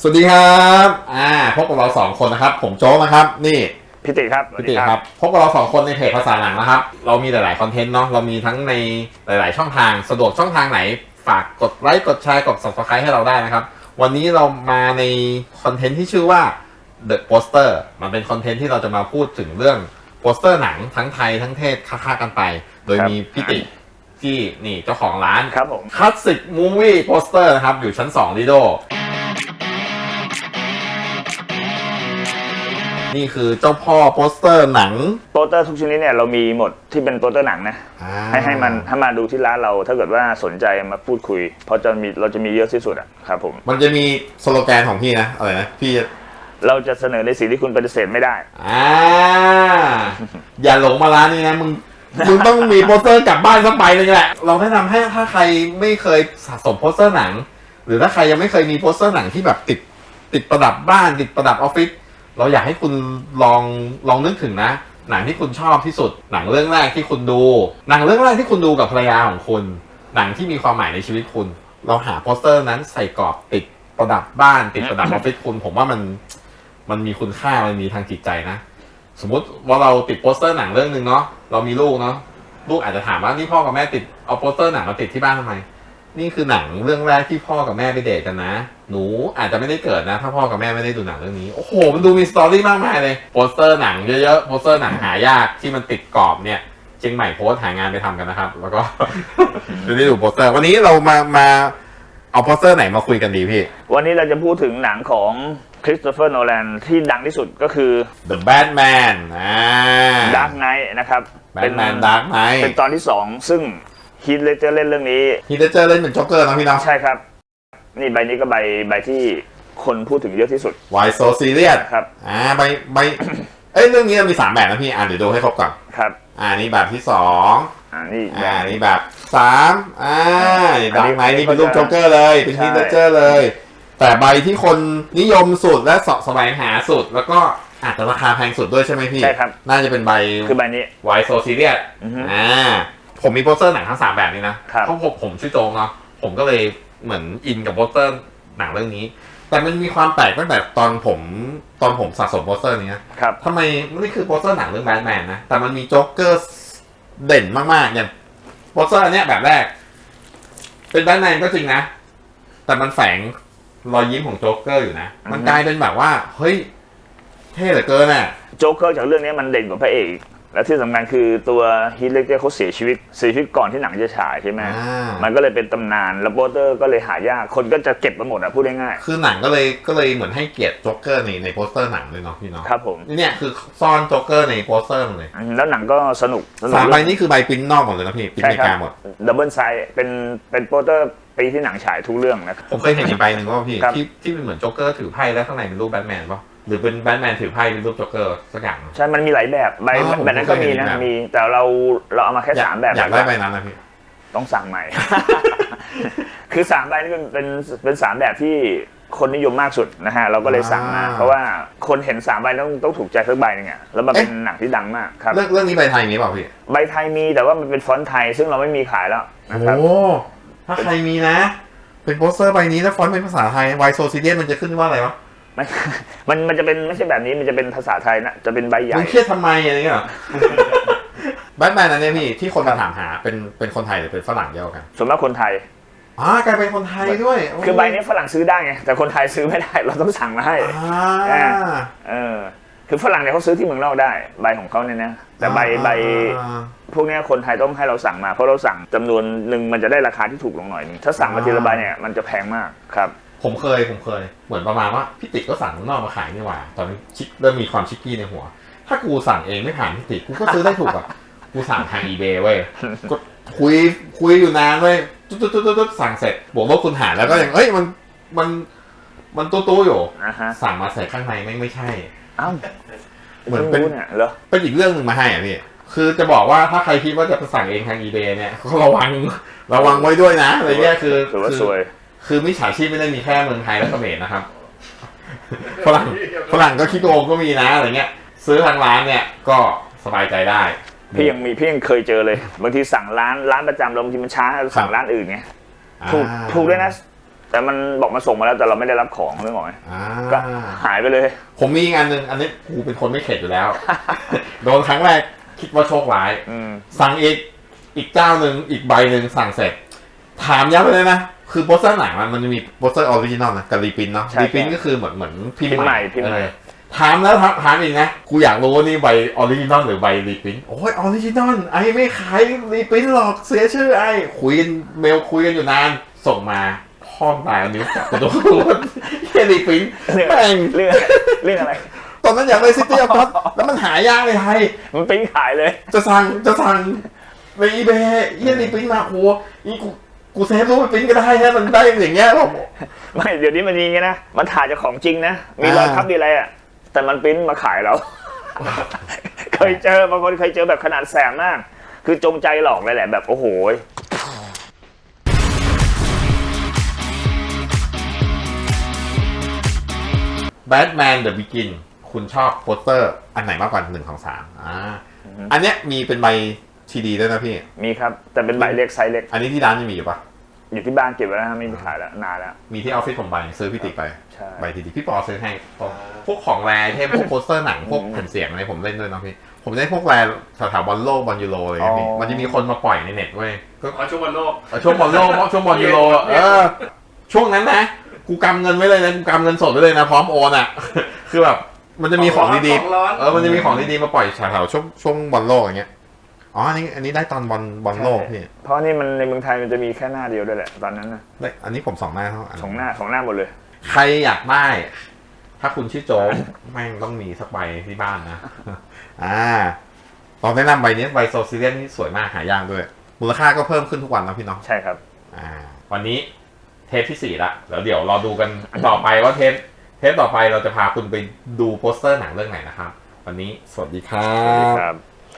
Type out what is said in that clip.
สวัสดีครับอ่าพบกับเราสองคนนะครับ ผมโจ๊กนะครับ นี่พิติครับพี่ติครับพบกับเราสองคนในเพจภาษาหนังนะครับ เรามีหลายๆคอนเทนต์เนาะเรามีทั้งในหลาย ๆ ช่องทางสะดวกช่องทางไหน ฝากกดไลค์กดแชร์กด subscribe ให้เราได้นะครับ วันนี้เรามาในคอนเทนต์ที่ชื่อว่า The Poster มันเป็นคอนเทนต์ที่เราจะมาพูดถึงเรื่องโปสเตอร์หนังทั้งไทยทั้งเทศค้าๆกันไป โดยมีพี่ติที่นี่เจ้าของร้านครับผมคลาสสิกมูวี่โปสเตอร์นะครับอยู่ชั้น2ดิโด นี่คือเจ้าพ่อโปสเตอร์หนัง โปสเตอร์ทุกชนิดเนี่ยเรามีหมดที่เป็นโปสเตอร์หนังนะ อ่าให้ให้มันถ้ามาดูที่ร้านเราถ้าเกิดว่าสนใจมาพูดคุย เพราะจะมีเราจะมีเยอะที่สุดอะครับผมมันจะมีสโลแกนของพี่นะอะไรนะพี่จะเราจะเสนอในสิ่งที่คุณปฏิเสธไม่ได้ อ่าอย่าหลงมาร้านนี้นะมึงมึงต้องมีโปสเตอร์กลับบ้านสักใบหนึงแหละเราแนะนำให้ถ้าใครไม่เคยสะสมโปสเตอร์หนัง หรือถ้าใครยังไม่เคยมีโปสเตอร์หนังที่แบบติด ติดประดับบ้านติดประดับออฟฟิศ เราอยากให้คุณลองลองนึกถึงนะ หนังที่คุณชอบที่สุด หนังเรื่องแรกที่คุณดู หนังเรื่องแรกที่คุณดูกับภรรยาของคุณ หนังที่มีความหมายในชีวิตคุณ เราหาโปสเตอร์นั้นใส่กรอบติดประดับบ้านติดประดับออฟฟิศคุณ ผมว่ามันมันมีคุณค่ามันมีทางจิตใจนะ สมมติว่าเราติดโปสเตอร์หนังเรื่องหนึ่งเนาะเรามีลูกเนาะลูกอาจจะถามว่านี่พ่อกับแม่ติดเอาโปสเตอร์หนังมาติดที่บ้านทำไมนี่คือหนังเรื่องแรกที่พ่อกับแม่ไปเดทกันนะ หนูอาจจะไม่ได้เกิดนะ ถ้าพ่อกับแม่ไม่ได้ดูหนังเรื่องนี้ โอ้โห มันดูมีสตอรี่มากมายเลย โปสเตอร์หนังเยอะๆ โปสเตอร์หนังหายากที่มันติดกรอบเนี่ยเชียงใหม่โพสต์หางานไปทำกันนะครับ แล้วก็จะได้ดูโปสเตอร์ วันนี้เรามามาเอาโปสเตอร์ไหนมาคุยกันดีพี่ วันนี้เราจะพูดถึงหนังของคริสโตเฟอร์โนแลนที่ดังที่สุดก็คือ The Batman อ่า Dark Knight นะครับ Batman Dark Knight เป็นตอนที่สองซึ่งฮีทเลเจอร์เล่นเรื่องนี้ฮีเดเจอร์เล่นเป็นจ็อกเกอร์นะพี่เนาะใช่ครับ นี่ใบนี้ก็ใบใบที่คนพูดถึงเยอะที่สุด Why so serious ครับ อ่าใบใบเอ้ยเรื่องนี้มันมีสามแบบนะพี่อ่าเดี๋ยวดูให้ครบก่อนครับ อ่านี่แบบที่สองอ่านี่อ่านี่แบบสามอ่านี่อันดันี้งไหนนี่เป็นรูปจ็อกเกอร์เลยเป็นใช่ฮีเดเจอร์เลย แต่ใบที่คนนิยมสุดและเสาะแสวงหาสุดแล้วก็อาจจะราคาแพงสุดด้วยใช่ไหมพี่ใช่ครับ น่าจะเป็นใบคือใบนี้ Why so serious อือฮึอ่าผมมีโปสเตอร์หนังทั้งสามแบบนี้นะครับเพราะผมผมชื่อโจงเนาะ ผมก็เลยเหมือนอินกับโปสเตอร์หนังเรื่องนี้ แต่มันมีความแปลกตั้งแต่ตอนผมตอนผมสะสมโปสเตอร์นี้นะครับทำไมนี่คือโปสเตอร์หนังเรื่องแบทแมนนะแต่มันมีโจ๊กเกอร์เด่นมากๆอย่างโปสเตอร์อันเนี้ยแบบแรก เป็นแบทแมนก็จริงนะ แต่มันแฝงรอยยิ้มของโจ๊กเกอร์อยู่นะ มันอือฮึกลายเป็นแบบว่า เฮ้ยเท่เหลือเกินอะโจ๊กเกอร์จากเรื่องนี้มันเด่นกว่าพระเอก และที่สำคัญคือตัวฮีทเลเจอร์เขาเสียชีวิตเสียชีวิตก่อนที่หนังจะฉายใช่ไหมอ่ามันก็เลยเป็นตำนานแล้วโปสเตอร์ก็เลยหายากคนก็จะเก็บมาหมดอะพูดง่ายคือหนังก็เลยก็เลยเหมือนให้เกียรติโจ๊กเกอร์ในในโปสเตอร์หนังเลยเนาะพี่เนาะๆครับผมเนี่ยคือซ่อนโจ๊กเกอร์ในโปสเตอร์มันเลยอืมแล้วหนังก็สนุกสนุกสามใบนี่คือใบปริ้นนอกหมดเลยนะพี่ปริ้นใช่ในครักาบหมด ดับเบิลไซส์เป็นเป็นโปสเตอร์ปีที่หนังฉายทุกเรื่องนะครับ ผมเคยเห็นอีกใบหนึ่งว่าพี่ครับ ที่ที่เป็นเหมือนโจ๊กเกอร์ถือไพ่แล้วข้างในเป็นรูปแบทแมนป่ะ หรือเป็นแบทแมนถือไพ่เป็นรูปโจ๊กเกอร์สักอย่าง ใช่ มันมีหลายแบบใบอ๋อผมแบบนั้นก็มีนะเคยเห็นแบบ มีแต่เราเราเอามาแค่อยากสามแบบอยากได้ใบนั้นนะพี่ ต้องสั่งใหม่ คือสามใบนี่เป็นเป็นเป็นสามแบบที่คนนิยมมากสุดนะฮะเราก็เลยสั่งมา อ่า เพราะว่าคนเห็นสามใบต้องต้องถูกใจสักใบหนึงอะแล้วมันเป็นหนังที่ดังมากครับ เรื่องเรื่องนี้ใบไทยมีเปล่าพี่ใบไทยมีแต่ว่ามันเป็นฟอนต์ไทย ซึ่งเราไม่มีขายแล้วนะครับโอ้ถ้าใครมีนะ เป็นโปสเตอร์ใบนี้แล้วฟอนต์เป็นภาษาไทยไวโซซิเดียนมันจะขึ้นว่าอะไรวะ ไม่มันมันจะเป็นไม่ใช่แบบนี้มันจะเป็นภาษาไทยนะจะเป็นใบใหญ่มึงเครียดทำไมอะไรเงี้ยเหรอแบทแมนอันเนี้ยพี่ที่คนมาถามหาเป็นเป็นคนไทยหรือเป็นฝรั่งเดียวกันส่วนมากคนไทยอ่ากลายเป็นคนไทยด้วยโคือใบนี้ฝรั่งซื้อได้ไงแต่คนไทยซื้อไม่ได้ เราต้องสั่งมาให้อ่าเออคือฝรั่งเนี่ยเขาซื้อที่เมืองนอกได้ ใบของเขาเนี่ยนะแต่ใบใบอ่าพวกเนี้ยคนไทยต้องให้เราสั่งมาเพราะเราสั่งจำนวนหนึ่งมันจะได้ราคาที่ถูกลงหน่อยนึงถ้าสั่งมาทีละใบเนี่ยมันจะแพงมากครับ ผมเคยผมเคย เหมือนประมาณว่าพี่ติ๊กก็สั่งข้างนอกมาขายนี่หว่า ตอนนี้ชิคเริ่มมีความชิคกี้ในหัว ถ้ากูสั่งเองไม่ผ่านพี่ติ๊กกูก็ซื้อได้ถูกอะกูสั่งทางอีเบเว้ยก็คุยคุยอยู่นานเว้ยตุ๊ดตุ๊ดตุ๊ดตุ๊ดสั่งเสร็จบวกลบคุณหารแล้วก็ยังเอ้ยมันมันมันตู้ตู้อยู่นะฮะสั่งมาเสร็จข้างในไม่งไม่ใช่ เอ้าเหมือนเป็น พิ่งรู้เนี่ยเหรอเป็นอีกเรื่องหนึ่งมาให้อะพี่ คือจะบอกว่าถ้าใครคิดว่าจะไปสั่งเองทางอีเบเนี่ยก็ระวัง ระวังไว้ด้วยนะอะไรเงี้ยคือถือว่าคือซวย คือมิจฉาชีพไม่ได้มีแค่เมืองไทยและเขมรนะครับฝรั่งฝรั่งก็คิดโกงก็มีนะอะไรเงี้ย ซื้อทางร้านเนี่ยก็สบายใจได้พี่ยังมีพี่ยังเคยเจอเลยบางทีสั่งร้านร้านประจำเราบางทีมันช้าสั่งร้านอื่นไงถูกอ่าถูกด้วยนะ แต่มันบอกมาส่งมาแล้วแต่เราไม่ได้รับของเรื่องของไหมอ่าก็หายไปเลย ผมมีอีกอันหนึ่งอันนี้กูเป็นคนไม่เข็ดอยู่แล้ว โดนครั้งแรกคิดว่าโชคร้ายอืมสั่งอีกอีกเจ้าหนึ่งอีกใบหนึ่งสั่งเสร็จ ถามย้ำไปเลยนะ คือโปสเตอร์หนังมันมันจะมีโปสเตอร์ออริจินอลนะกับรีพินเนาะใช่รีพินใช่ก็คือเหมือนเหมือนพิมพิมพ์พ์ใหม่พิมพ์ใหม่ เออถามแล้วถามถามอีกนะกูอยากรู้ว่านี่ใบออริจินอลหรือใบรีพินโอ้ยออริจินอลไอ้ไม่ขายรีพินหรอกเสียชื่อไอ้คุยกันเมลคุยกันอยู่นานส่งมาพ่อมตายเอานิ้วจับกระดูกว่าแค่รีพินเรื่องแม่งเรื่องเรื่องอะไร ตอนนั้นอยากได้ซิตี้ออฟท็อปแล้วมันหายากในไทย มันปิ้งขายเลย จะสั่งจะสั่งในอีเบย์เยี่ยนี่ปริ้นมาโอ้อีกู กูเซฟรูปไปปริ้นก็ได้นะมันได้อย่างเงี้ยผมไม่เดี๋ยวนี้มันมีอย่างงี้นะ มันถ่ายจากของจริงนะ มีรอยอ่าทับดีอะไรอะ แต่มันปริ้นมาขายเรา เคยเจอบางคนเคยเจอแบบขนาดแสบมาก คือจงใจหลอกเลยแหละแบบโอ้โหแบทแมนเดอะบิกินคุณชอบโปสเตอร์อันไหนมากกว่าหนึ่งของสามอ่าอือฮึอันเนี้ยมีเป็นใบ ทีดีด้วยนะพี่ มีครับ แต่เป็นใบเล็กไซส์เล็ก อันนี้ที่ร้านยังมีอยู่ปะอยู่ที่บ้านเก็บไว้แล้วฮะไม่มีขายแล้วนานแล้ว มีที่ออฟฟิศผมใบซื้อพี่ติ๊กไปใช่ใบทีดีพี่ปอซื้อให้พวกพวกของแรเทพพวกโปสเตอร์หนังพวกอืมแผ่นเสียงอะไรผมเล่นด้วยเนาะพี่ผมได้พวกแรสถาบันโลกบอลยูโรอะไรเงี้ยพี่อ๋อมันจะมีคนมาปล่อยในเน็ตเว้ยก็อ๋อช่วงวันโลกเออช่วงบอลโลกช่วงบอลยูโรเออช่วงนั้นนะกูกำเงินไว้เลยนะกูกำเงินสดไว้เลยนะพร้อมโอนอะ คือแบบมันจะมีของดีของร้อนๆเออมันจะมีของดีๆมาปล่อยแถวๆช่วงช่วงบอลโลกอย่างเงี้ย อ๋ออันนี้อันนี้ได้ตอนบอลบอลโลกพี่เพราะนี่มันในเมืองไทยมันจะมีแค่หน้าเดียวด้วยแหละตอนนั้นนะได้อันนี้ผมสองหน้าเท่าอันสองหน้าสองหน้าหมดเลย ใครอยากได้ ถ้าคุณชื่อโจ๊กแม่งต้องมีสักใบที่บ้านนะอ่าตอนแนะนำใบนี้ใบโซซิเลียนนี่สวยมากหายากด้วย มูลค่าก็เพิ่มขึ้นทุกวันนะพี่เน้องใช่ครับอ่าวันนี้เทปที่สี่ละแล้วเดี๋ยวรอดูกันต่อไปว่าเทปเทปต่อไปเราจะพาคุณไปดูโปสเตอร์หนังเรื่องไหนนะครับ วันนี้สวัสดีครัสวัสดีบครับ